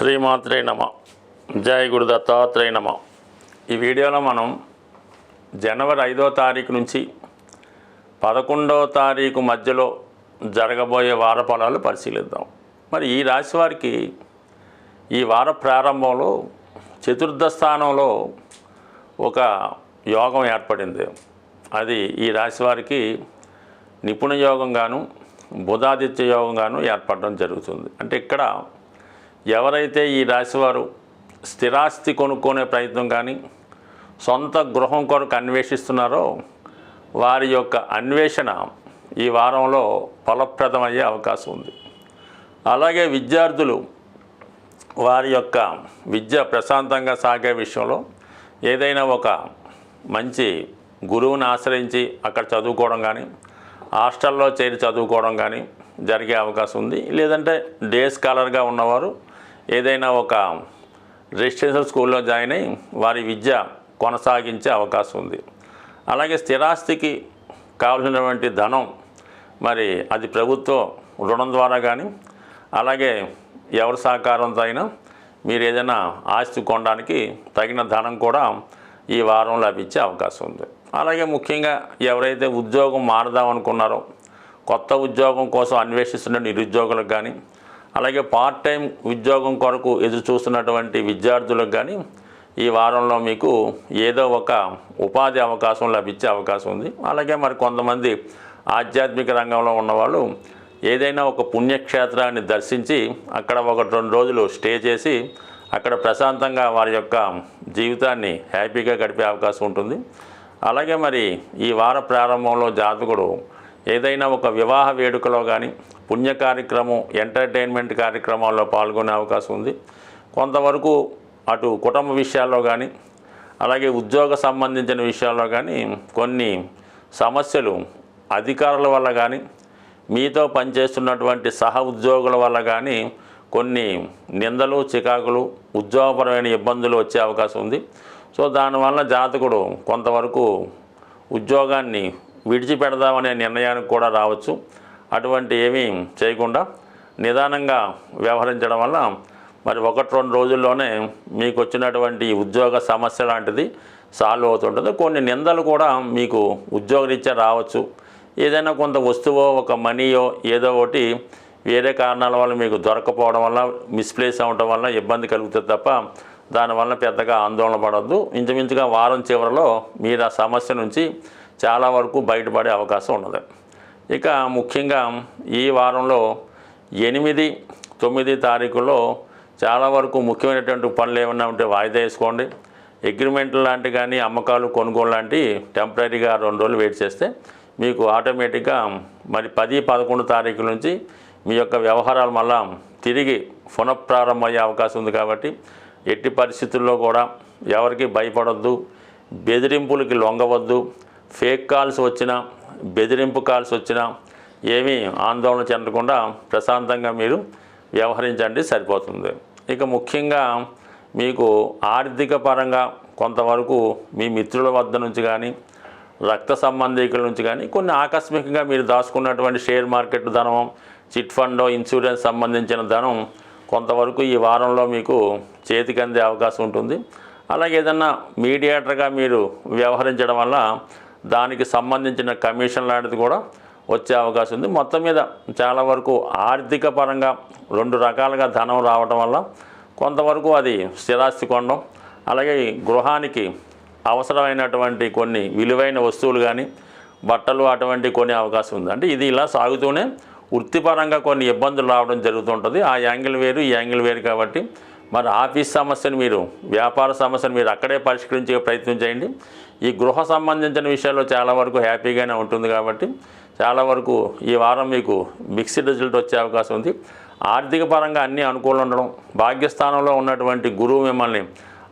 శ్రీమాత్రే నమ. జయ గురు దత్తాత్రేయ నమ. ఈ వీడియోలో మనం జనవరి ఐదో తారీఖు నుంచి పదకొండవ తారీఖు మధ్యలో జరగబోయే వార ఫలాలు పరిశీలిద్దాం. మరి ఈ రాశి వారికి ఈ వార ప్రారంభంలో చతుర్థ స్థానంలో ఒక యోగం ఏర్పడింది. అది ఈ రాశి వారికి నిపుణ యోగంగాను బుధాదిత్య యోగంగాను ఏర్పడడం జరుగుతుంది. అంటే ఇక్కడ ఎవరైతే ఈ రాశివారు స్థిరాస్తి కొనుక్కునే ప్రయత్నం కానీ సొంత గృహం కొరకు అన్వేషిస్తున్నారో వారి యొక్క అన్వేషణ ఈ వారంలో ఫలప్రదమయ్యే అవకాశం ఉంది. అలాగే విద్యార్థులు వారి యొక్క విద్య ప్రశాంతంగా సాగే విషయంలో ఏదైనా ఒక మంచి గురువుని ఆశ్రయించి అక్కడ చదువుకోవడం కానీ హాస్టల్లో చేరి చదువుకోవడం కానీ జరిగే అవకాశం ఉంది. లేదంటే డే స్కాలర్గా ఉన్నవారు ఏదైనా ఒక రెసిడెన్షియల్ స్కూల్లో జాయిన్ అయ్యి వారి విద్య కొనసాగించే అవకాశం ఉంది. అలాగే స్థిరాస్తికి కావలసినటువంటి ధనం మరి అది ప్రభుత్వ రుణం ద్వారా కానీ అలాగే ఎవరి సహకారంతో అయినా మీరు ఏదైనా ఆస్తి కొనడానికి తగిన ధనం కూడా ఈ వారం లభించే అవకాశం ఉంది. అలాగే ముఖ్యంగా ఎవరైతే ఉద్యోగం మారదాం అనుకున్నారో కొత్త ఉద్యోగం కోసం అన్వేషిస్తున్న నిరుద్యోగులకు కానీ అలాగే పార్ట్ టైం ఉద్యోగం కొరకు ఎదురు చూస్తున్నటువంటి విద్యార్థులకు కానీ ఈ వారంలో మీకు ఏదో ఒక ఉపాధి అవకాశం లభించే అవకాశం ఉంది. అలాగే మరి కొంతమంది ఆధ్యాత్మిక రంగంలో ఉన్నవాళ్ళు ఏదైనా ఒక పుణ్యక్షేత్రాన్ని దర్శించి అక్కడ ఒక రెండు రోజులు స్టే చేసి అక్కడ ప్రశాంతంగా వారి యొక్క జీవితాన్ని హ్యాపీగా గడిపే అవకాశం ఉంటుంది. అలాగే మరి ఈ వార ప్రారంభంలో జాతకుడు ఏదైనా ఒక వివాహ వేడుకలో కానీ పుణ్య కార్యక్రమం ఎంటర్టైన్మెంట్ కార్యక్రమాల్లో పాల్గొనే అవకాశం ఉంది. కొంతవరకు అటు కుటుంబ విషయాల్లో కానీ అలాగే ఉద్యోగ సంబంధించిన విషయాల్లో కానీ కొన్ని సమస్యలు అధికారుల వల్ల కానీ మీతో పనిచేస్తున్నటువంటి సహ ఉద్యోగుల వల్ల కానీ కొన్ని నిందలు చికాకులు ఉద్యోగపరమైన ఇబ్బందులు వచ్చే అవకాశం ఉంది. సో దానివల్ల జాతకుడు కొంతవరకు ఉద్యోగాన్ని విడిచిపెడదామనే నిర్ణయానికి కూడా రావచ్చు. అటువంటి ఏమీ చేయకుండా నిదానంగా వ్యవహరించడం వల్ల మరి ఒకటి రెండు రోజుల్లోనే మీకు వచ్చినటువంటి ఉద్యోగ సమస్య లాంటిది సాల్వ్ అవుతుంటుంది. కొన్ని నిందలు కూడా మీకు ఉద్యోగరీత్యా రావచ్చు. ఏదైనా కొంత వస్తువో ఒక మనీయో ఏదో ఒకటి వేరే కారణాల వల్ల మీకు దొరకపోవడం వల్ల మిస్ప్లేస్ అవ్వడం వల్ల ఇబ్బంది కలుగుతుంది తప్ప దానివల్ల పెద్దగా ఆందోళన పడద్దు. ఇంచుమించుగా వారం చివరిలో మీరు ఆ సమస్య నుంచి చాలా వరకు బయటపడే అవకాశం ఉన్నది. ఇక ముఖ్యంగా ఈ వారంలో ఎనిమిది తొమ్మిది తారీఖుల్లో చాలా వరకు ముఖ్యమైనటువంటి పనులు ఏమన్నా ఉంటే వాయిదా వేసుకోండి. అగ్రిమెంట్ లాంటి కానీ అమ్మకాలు కొనుగోలు లాంటి టెంపరీగా రెండు రోజులు వెయిట్ చేస్తే మీకు ఆటోమేటిక్గా మరి పది పదకొండు తారీఖుల నుంచి మీ యొక్క వ్యవహారాలు మళ్ళా తిరిగి పునఃప్రారంభమయ్యే అవకాశం ఉంది కాబట్టి ఎట్టి పరిస్థితుల్లో కూడా ఎవరికి భయపడొద్దు బెదిరింపులకి లొంగవద్దు ఫేక్ కాల్స్ వచ్చినా బెదిరింపు కాల్స్ వచ్చినా ఏమీ ఆందోళన చెందకుండా ప్రశాంతంగా మీరు వ్యవహరించండి సరిపోతుంది. ఇక ముఖ్యంగా మీకు ఆర్థిక పరంగా కొంతవరకు మీ మిత్రుల వద్ద నుంచి కానీ రక్త సంబంధికుల నుంచి కానీ కొన్ని ఆకస్మికంగా మీరు దాచుకున్నటువంటి షేర్ మార్కెట్ ధనం చిట్ ఫండ్ ఇన్సూరెన్స్ సంబంధించిన ధనం కొంతవరకు ఈ వారంలో మీకు చేతికి అందే అవకాశం ఉంటుంది. అలాగే ఏదన్నా మీడియేటర్గా మీరు వ్యవహరించడం వల్ల దానికి సంబంధించిన కమిషన్ లాంటిది కూడా వచ్చే అవకాశం ఉంది. మొత్తం మీద చాలా వరకు ఆర్థిక పరంగా రెండు రకాలుగా ధనం రావడం వల్ల కొంతవరకు అది స్థిరాస్తి కొనడం అలాగే గృహానికి అవసరమైనటువంటి కొన్ని విలువైన వస్తువులు కానీ బట్టలు అటువంటి కొనే అవకాశం ఉంది. అంటే ఇది ఇలా సాగుతూనే వృత్తిపరంగా కొన్ని ఇబ్బందులు రావడం జరుగుతుంటుంది. ఆ యాంగిల్ వేరు ఈ యాంగిల్ వేరు కాబట్టి మరి ఆఫీస్ సమస్యను మీరు వ్యాపార సమస్యను మీరు అక్కడే పరిష్కరించే ప్రయత్నం చేయండి. ఈ గృహ సంబంధించిన విషయాల్లో చాలా వరకు హ్యాపీగానే ఉంటుంది కాబట్టి చాలా వరకు ఈ వారం మీకు మిక్స్డ్ రిజల్ట్ వచ్చే అవకాశం ఉంది. ఆర్థిక పరంగా అన్నీ అనుకూలంగా ఉండడం భాగ్యస్థానంలో ఉన్నటువంటి గురువు మిమ్మల్ని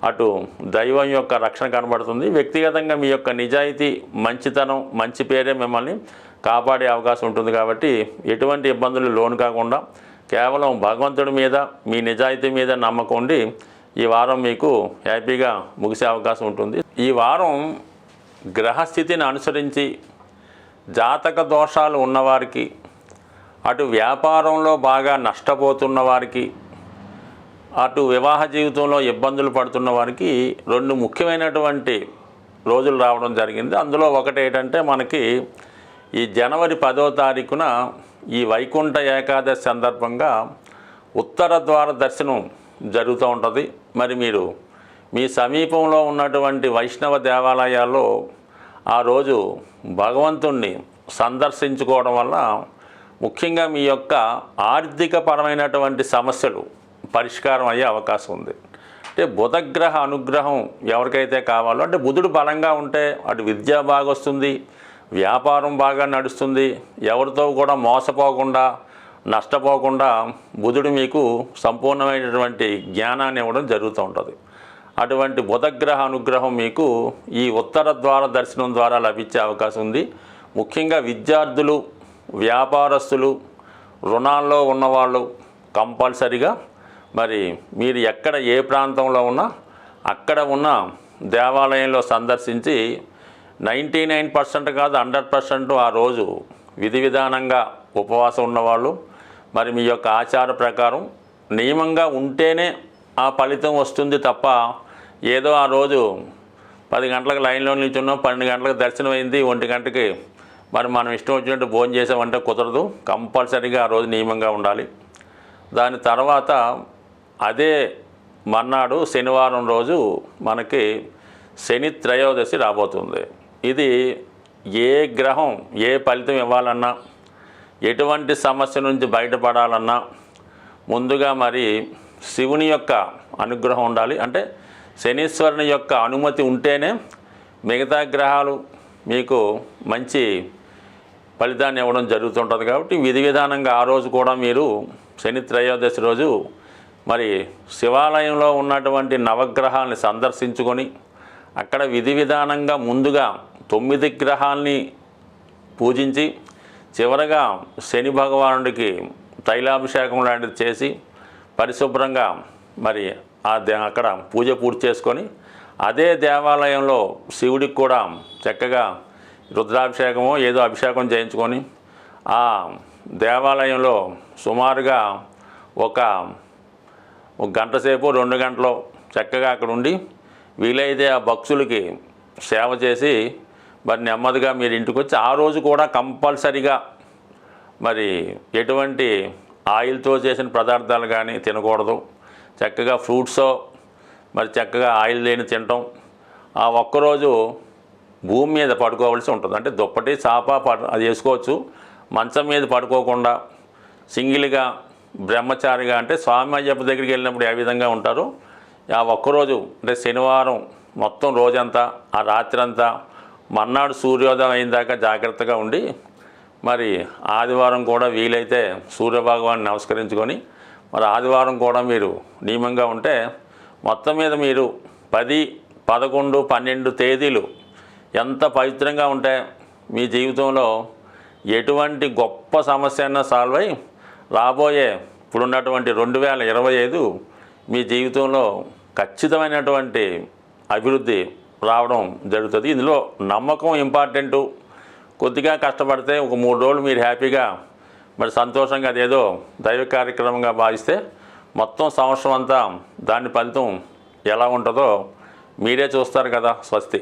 అటు దైవం యొక్క రక్షణ కనబడుతుంది. వ్యక్తిగతంగా మీ యొక్క నిజాయితీ మంచితనం మంచి పేరే మిమ్మల్ని కాపాడే అవకాశం ఉంటుంది కాబట్టి ఎటువంటి ఇబ్బందులు లోను కాకుండా కేవలం భగవంతుడి మీద మీ నిజాయితీ మీద నమ్మకం ఉండి ఈ వారం మీకు హ్యాపీగా ముగిసే అవకాశం ఉంటుంది. ఈ వారం గ్రహస్థితిని అనుసరించి జాతక దోషాలు ఉన్నవారికి అటు వ్యాపారంలో బాగా నష్టపోతున్న వారికి అటు వివాహ జీవితంలో ఇబ్బందులు పడుతున్న వారికి రెండు ముఖ్యమైనటువంటి రోజులు రావడం జరిగింది. అందులో ఒకటి ఏంటంటే మనకి ఈ జనవరి పదో తారీఖున ఈ వైకుంఠ ఏకాదశి సందర్భంగా ఉత్తర ద్వార దర్శనం జరుగుతూ ఉంటుంది. మరి మీరు మీ సమీపంలో ఉన్నటువంటి వైష్ణవ దేవాలయాల్లో ఆ రోజు భగవంతుణ్ణి సందర్శించుకోవడం వల్ల ముఖ్యంగా మీ యొక్క ఆర్థిక పరమైనటువంటి సమస్యలు పరిష్కారం అయ్యే అవకాశం ఉంది. అంటే బుధగ్రహ అనుగ్రహం ఎవరికైతే కావాలో అంటే బుధుడు బలంగా ఉంటే అటు విద్య బాగా వస్తుంది వ్యాపారం బాగా నడుస్తుంది. ఎవరితో కూడా మోసపోకుండా నష్టపోకుండా బుధుడు మీకు సంపూర్ణమైనటువంటి జ్ఞానాన్ని ఇవ్వడం జరుగుతూ ఉంటుంది. అటువంటి బుధగ్రహ అనుగ్రహం మీకు ఈ ఉత్తర ద్వార దర్శనం ద్వారా లభించే అవకాశం ఉంది. ముఖ్యంగా విద్యార్థులు వ్యాపారస్తులు రుణాల్లో ఉన్నవాళ్ళు కంపల్సరిగా మరి మీరు ఎక్కడ ఏ ప్రాంతంలో ఉన్నా అక్కడ ఉన్న దేవాలయంలో సందర్శించి నైంటీ నైన్ పర్సెంట్ కాదు హండ్రెడ్ పర్సెంట్ ఆ రోజు విధి విధానంగా ఉపవాసం ఉన్నవాళ్ళు. మరి మీ యొక్క ఆచార ప్రకారం నియమంగా ఉంటేనే ఆ ఫలితం వస్తుంది తప్ప ఏదో ఆ రోజు పది గంటలకు లైన్లో నిల్చున్నాం పన్నెండు గంటలకు దర్శనం అయింది ఒంటి గంటకి మరి మనం ఇష్టం వచ్చినట్టు భోజనం చేసామంటే కుదరదు. కంపల్సరీగా ఆ రోజు నియమంగా ఉండాలి. దాని తర్వాత అదే మర్నాడు శనివారం రోజు మనకి శని త్రయోదశి రాబోతుంది. ఇది ఏ గ్రహం ఏ ఫలితం ఇవ్వాలన్నా ఎటువంటి సమస్య నుంచి బయటపడాలన్నా ముందుగా మరి శివుని యొక్క అనుగ్రహం ఉండాలి. అంటే శనీశ్వరుని యొక్క అనుమతి ఉంటేనే మిగతా గ్రహాలు మీకు మంచి ఫలితాన్ని ఇవ్వడం జరుగుతుంటుంది కాబట్టి విధి విధానంగా ఆ రోజు కూడా మీరు శని త్రయోదశి రోజు మరి శివాలయంలో ఉన్నటువంటి నవగ్రహాలని సందర్శించుకొని అక్కడ విధి విధానంగా ముందుగా తొమ్మిది గ్రహాల్ని పూజించి చివరగా శని భగవానుడికి తైలాభిషేకం లాంటిది చేసి పరిశుభ్రంగా మరి ఆ దే అక్కడ పూజ పూర్తి చేసుకొని అదే దేవాలయంలో శివుడికి కూడా చక్కగా రుద్రాభిషేకమో ఏదో అభిషేకం చేయించుకొని ఆ దేవాలయంలో సుమారుగా ఒక గంట సేపు రెండు గంటలు చక్కగా అక్కడ ఉండి వీలైతే ఆ భక్తులకి సేవ చేసి మరి నెమ్మదిగా మీరు ఇంటికి వచ్చి ఆ రోజు కూడా కంపల్సరిగా మరి ఎటువంటి ఆయిల్తో చేసిన పదార్థాలు కానీ తినకూడదు. చక్కగా ఫ్రూట్స్ మరి చక్కగా ఆయిల్ లేని తినటం. ఆ ఒక్కరోజు భూమి మీద పడుకోవాల్సి ఉంటుంది. అంటే దుప్పటి చాప అది వేసుకోవచ్చు. మంచం మీద పడుకోకుండా సింగిల్గా బ్రహ్మచారిగా అంటే స్వామి అయ్యప్ప దగ్గరికి వెళ్ళినప్పుడు ఏ విధంగా ఉంటారో? ఆ ఒక్కరోజు అంటే శనివారం మొత్తం రోజంతా ఆ రాత్రి అంతా మర్నాడు సూర్యోదయం అయిన దాకా జాగ్రత్తగా ఉండి మరి ఆదివారం కూడా వీలైతే సూర్యభగవాన్ని నమస్కరించుకొని మరి ఆదివారం కూడా మీరు నియమంగా ఉంటే మొత్తం మీద మీరు పది పదకొండు పన్నెండు తేదీలు ఎంత పవిత్రంగా ఉంటే మీ జీవితంలో ఎటువంటి గొప్ప సమస్య అయినా సాల్వ్ అయి రాబోయే ఇప్పుడున్నటువంటి రెండు వేల ఇరవై ఐదు మీ జీవితంలో ఖచ్చితమైనటువంటి అభివృద్ధి రావడం జరుగుతుంది. ఇందులో నమ్మకం ఇంపార్టెంటు కొద్దిగా కష్టపడితే ఒక మూడు రోజులు మీరు హ్యాపీగా మరి సంతోషంగా అదేదో దైవ కార్యక్రమంగా భావిస్తే మొత్తం సంవత్సరం అంతా దాని ఫలితం ఎలా ఉంటుందో మీరే చూస్తారు కదా స్వస్తి.